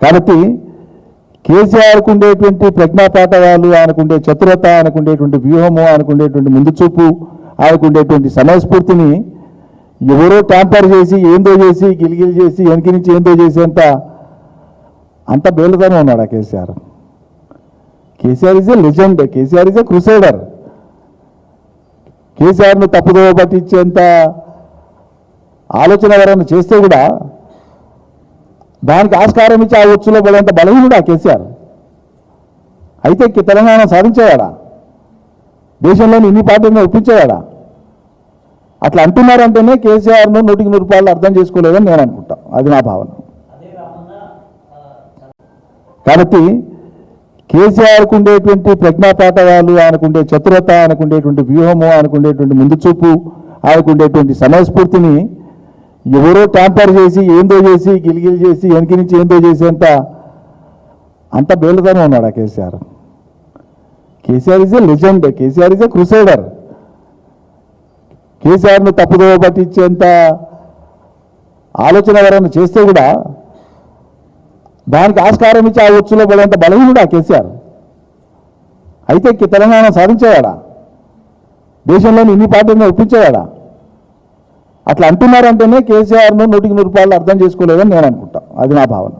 కాబట్టి కేసీఆర్కు ఉండేటువంటి ప్రజ్ఞాపాఠవాలు ఆయనకుండే చతురత ఆయనకుండేటువంటి వ్యూహము ఆయనకుండేటువంటి ముందు చూపు ఆయనకుండేటువంటి సమయస్ఫూర్తిని ఎవరో ట్యాంపర్ చేసి ఏందో చేసి గిలిగిలి చేసి వెనక నుంచి ఏందో చేసేంత అంత బేలుగానే ఉన్నాడు ఆ KCR. KCR is a legend KCR is a crusader కేసీఆర్ను తప్పుదోవ పట్టించేంత ఆలోచన ఎవరైనా చేస్తే కూడా దానికి ఆస్కారం ఇచ్చి ఆ ఉచ్చులో పడేంత బలహీనుడు ఆ కేసీఆర్. అయితే తెలంగాణ సాధించేవాడా? దేశంలోని ఇన్ని పార్టీలను ఒప్పించేవాడా? అట్లా అంటున్నారంటేనే కేసీఆర్ను నూటికి నూరు రూపాయలు అర్థం చేసుకోలేదని నేను అనుకుంటా. అది నా భావన. కాబట్టి కేసీఆర్కు ఉండేటువంటి ప్రజ్ఞాపాఠవాలు ఆయనకుండే చతురత ఆయనకుండేటువంటి వ్యూహము ఆయనకుండేటువంటి ముందు చూపు ఆయనకుండేటువంటి సమయస్ఫూర్తిని ఎవరో ట్యాంపర్ చేసి ఏందో చేసి గిలిగిలి చేసి వెనక నుంచి ఏందో చేసేంత అంత బేలుతోనే ఉన్నాడు ఆ KCR. KCR is a legend KCR is a crusader కేసీఆర్ను తప్పుదోవ పట్టించేంత ఆలోచన ఎవరైనా చేస్తే కూడా దానికి ఆస్కారం ఇచ్చి ఆ ఉచ్చులో పడేంత బలహీనుడు ఆ కేసీఆర్. అయితే తెలంగాణ సాధించేవాడా? దేశంలోని ఇన్ని పార్టీలను ఒప్పించేవాడా? అట్లా అంటున్నారంటేనే కేసీఆర్ను నూటికి నూరు రూపాయలు అర్థం చేసుకోలేదని నేను అనుకుంటా. అది నా భావన.